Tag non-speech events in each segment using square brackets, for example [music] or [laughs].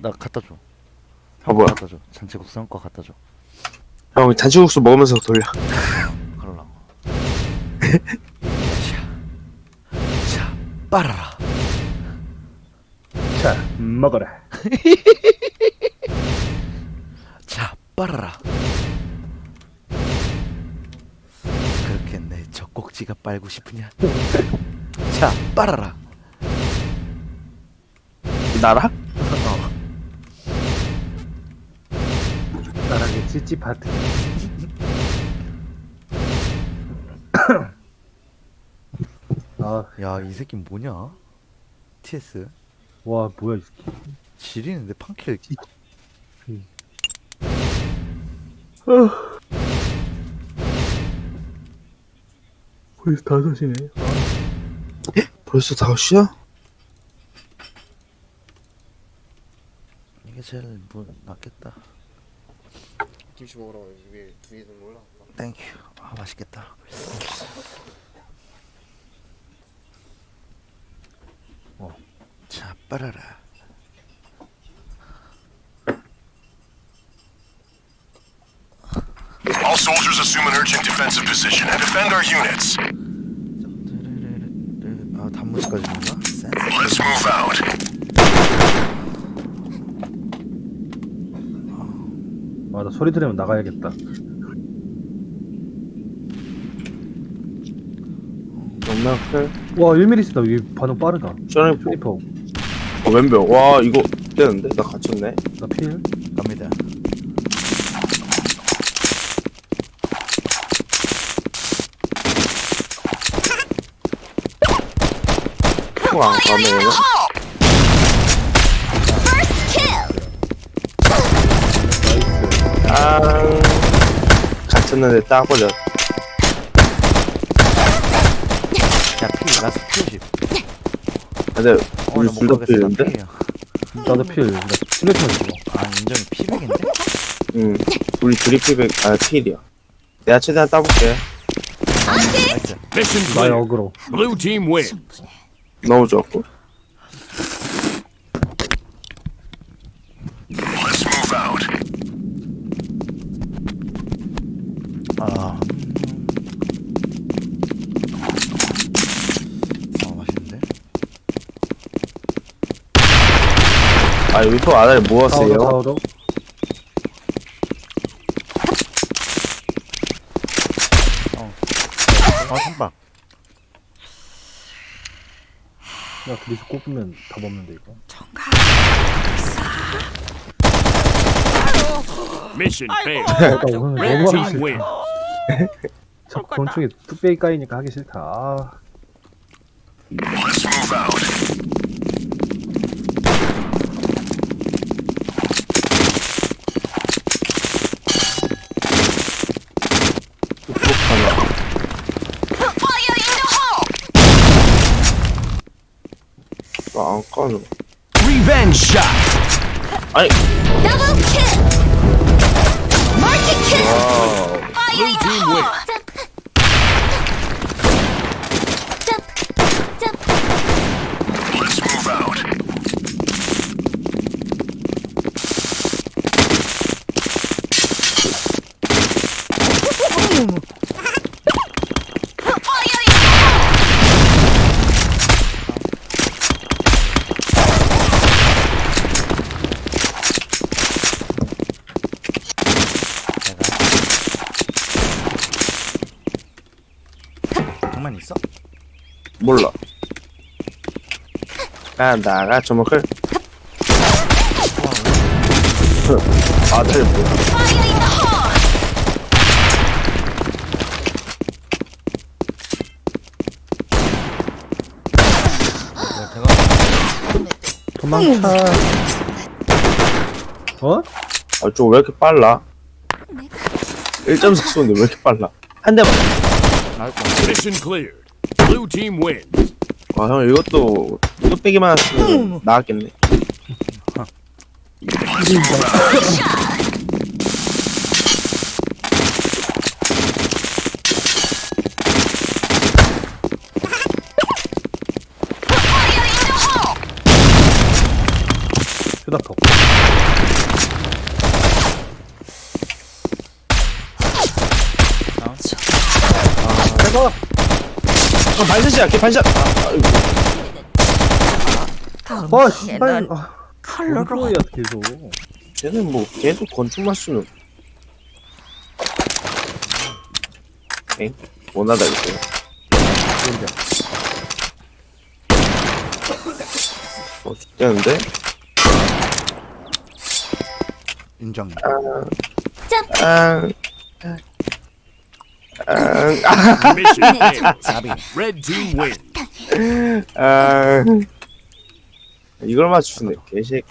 나 갖다 줘. 아 뭐야 갖다 줘. 잔치국수 거 갖다 줘. 형 잔치국수 먹으면서 돌려 그럴라. [laughs] 자, 자, 빨아라. 자, 먹어라. [laughs] 자, 빨아라. 그렇게 내 젖꼭지가 빨고 싶으냐? [laughs] 자, 빨아라. 나라? 찌찌 파트. [coughs] 아, 야, 이 새끼 뭐냐? TS 와, 뭐야, 이 새끼. 지리는데 판킬 벌써 다섯이네. 벌써 5시야? 이게 제일 뭐 낫겠다. 김치 먹으러 위에 두개 좀 올라. 땡큐. 아 맛있겠다. 어. 자, 빨아라. All soldiers assume an urgent defensive position and defend our units. 아, 단무지까지 먹나? 센스. Let's move out. 아, 나 소리 들으면 나가야겠다. 클 와, 1mm다. 이 반응 빠르다. 스니퍼. 어 왼벽 와 이거 되는데? 나 갇혔네 나 필. 갑니다. 총안 가네 아 갇혔는데 따버려 야, 피, 라스 피오십. 근데 어, 우리 둘 다 필인데? 나도 필. 나 슬래퍼 죽어. 아, 인정이 피백인데? 응 우리 둘이 피백 아 필이야 내가 최대한 따볼게 나의. 어그로. Blue team win. 너무 좋았고 Let's move out. 아. 어, 맛있는데? 아 위포 아다리? 타워도. 어, 선박. 야, 둘이서 꼽으면 답 없는데, 이거. Mission failed. 나 오늘 Red 너무 하기 team win. 싫다. 저 권총에 뚝배기 까이니까 하기 싫다. 아, Let's move out. 아안 꺼져 Revenge shot. 아니 Double kill! Market kill! 와 우 Fire in the team hole! win. Jump! Jump! Jump! Let's move out. Fire in the hole! 내가. 장만 있어? 몰라 야 나가 주먹을 뭐야! 내가, 내가 도망쳐. 어? 아 저거 왜 이렇게 빨라 1.4 쏘는데 왜 이렇게 빨라 한 대만. Mission cleared. Blue team wins. 와형 이것도 뚝배기만 했으면 나았겠네! 수납 없 대박 어, 반샷이야 걔 반샷 아, 아이고. 와 씨발 아 컬러로야 계속 쟤는 뭐 걔도 건축만 쓰면 엥? 원하다 이거 어 죽겠는데? 인정. 아, 아, 아, 이걸 맞추네 out.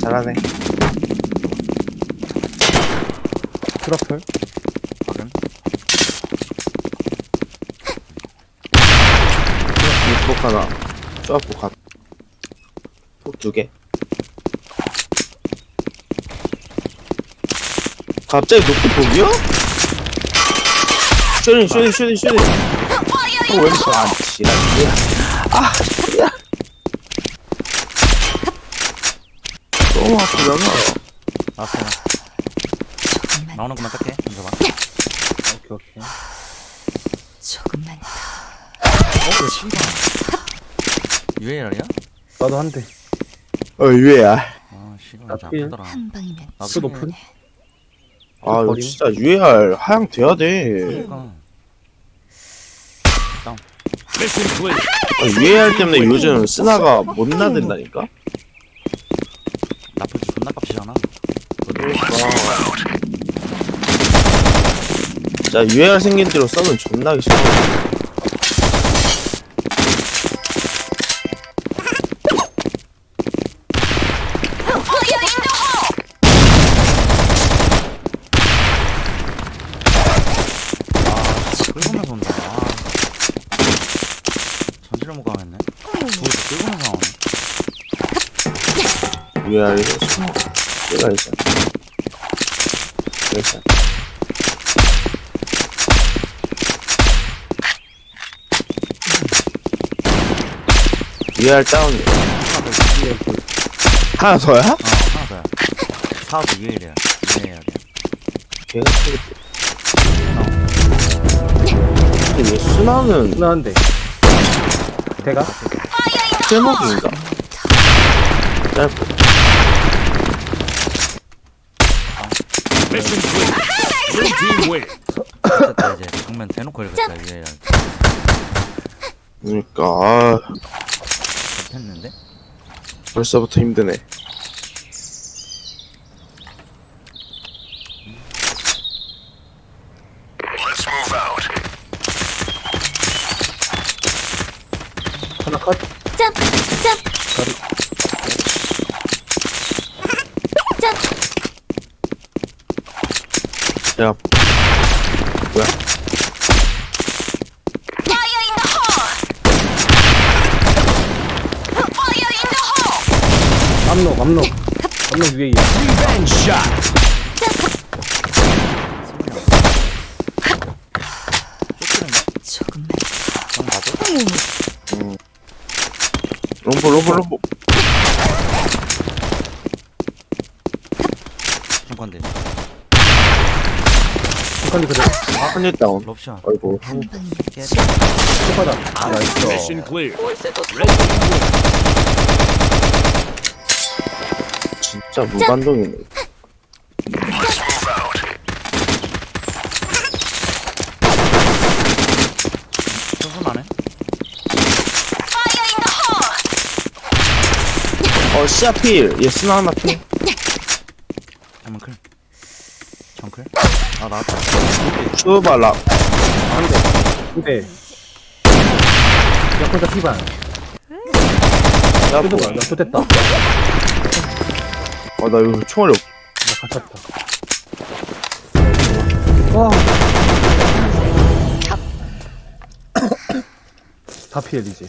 잘하네 트러플. 이폭 하나 쪼아폭 하나 폭두개 갑자기 높게 폭이요? 쇼딩 쇼딩 쇼딩 쇼딩 어, 왜 이렇게 안 지랄이야 아 지랄 너무 아프잖아 나왔어요. 나오는 것만 뺄게. 잠깐만. 오케이 오케이 조금만 어, 왜 씨발. UAR이야? 나도 한대 어 유해야 아, 씨발. 나. 아프더라. 한 방이면 높은 아 이거 버림. 진짜 유해할 하향 돼야 돼 그러니까. Mission clear. 아, 유해할 때문에 요즘 쓰나가 못 나댄다니까 나쁘지 존나 값이잖아. 자 유해할 생긴 대로 써면 존나 하기 싫어 끌고면서 온다. 아. 전지를 못 가겠네. 거기서 끌고면서 유해할이 숨어 얘가 있어 있어 유해할 다운 하나 더야? 어, 하나 더야. 사업이 UAR이야. UAR이야. 걔가 쓰겠지 근데 왜 순화는 하나 한대 대가 제목인가? 짧고 Mission clear. Blue team wins. 됐다 이제 정면 대놓고 해야겠다 UAR. 그러니까 아, 했는데? 벌써부터 힘드네 Let's move out. 하나 컷 점프 점프 점프 야 뭐야 Fire in the hole! Fire in the hole! 암록 암록 암록 위에 있어 Revenge shot. 쫓기는가? 조금만 정 봐줘. 롬보 롬 한칸이 그래 한일 다운 럽샷. 아이고. 소바다 나이스 Mission clear. 진짜 무반동이네! 어 시아필 얘 스나 하나 필 한번 클. 정클. 아 나왔다. 슈발라 한대. 야쿠자 피반. 야 뜯어봐 뭐야 나 뜯었다. 아나 이거 총알이 없 나 갇혔다. 와. [coughs] 다 피해리지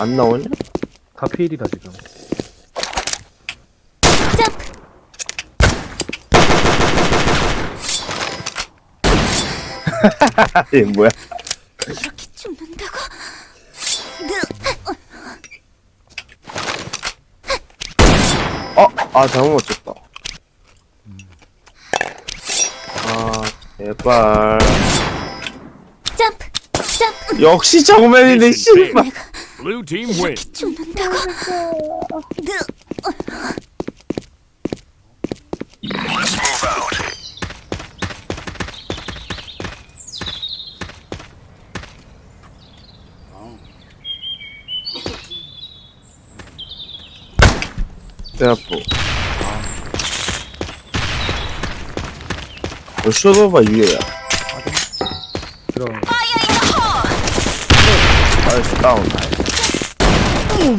안 나오냐? 다 피해리다 지금 얘 뭐야 이렇게 죽는다고? 어? 아 잘못 맞췄다 아 제발 점프 점프 역시 Mission 씨발. Blue team win. 죽는다고 배 아파 어 쇼도바 유예야. 그럼 나이스 다운.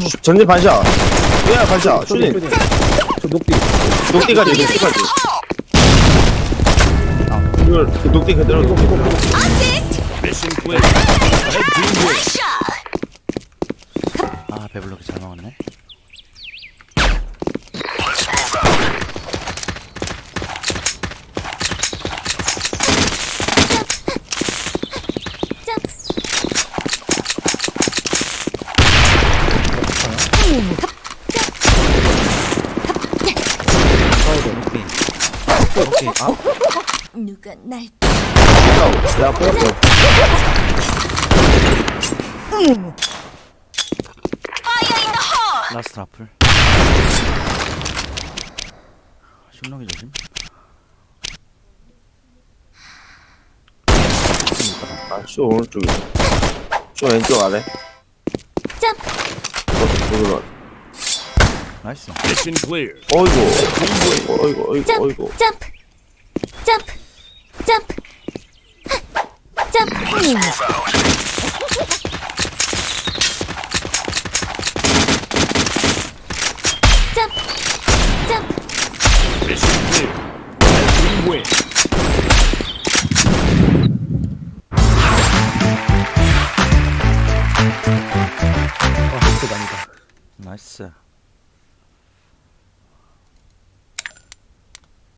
슈- 전진 반샷 야 반샷 쇼딩 저 녹디. 녹디까지 녹디까지. 이걸 그 녹디 그대로. 샷아 배불러게 잘 먹었네 Let's move out. 점프 오케이 아 누가 날야홀 라스트 라플. 신동이 조심. 아 쇼 오른쪽에 쇼 왼쪽 아래. 점프 어, 저기로 나이스. Mission clear. 어이구. 어이구 어이구 점프 어이구 점프 점프 점프. 점프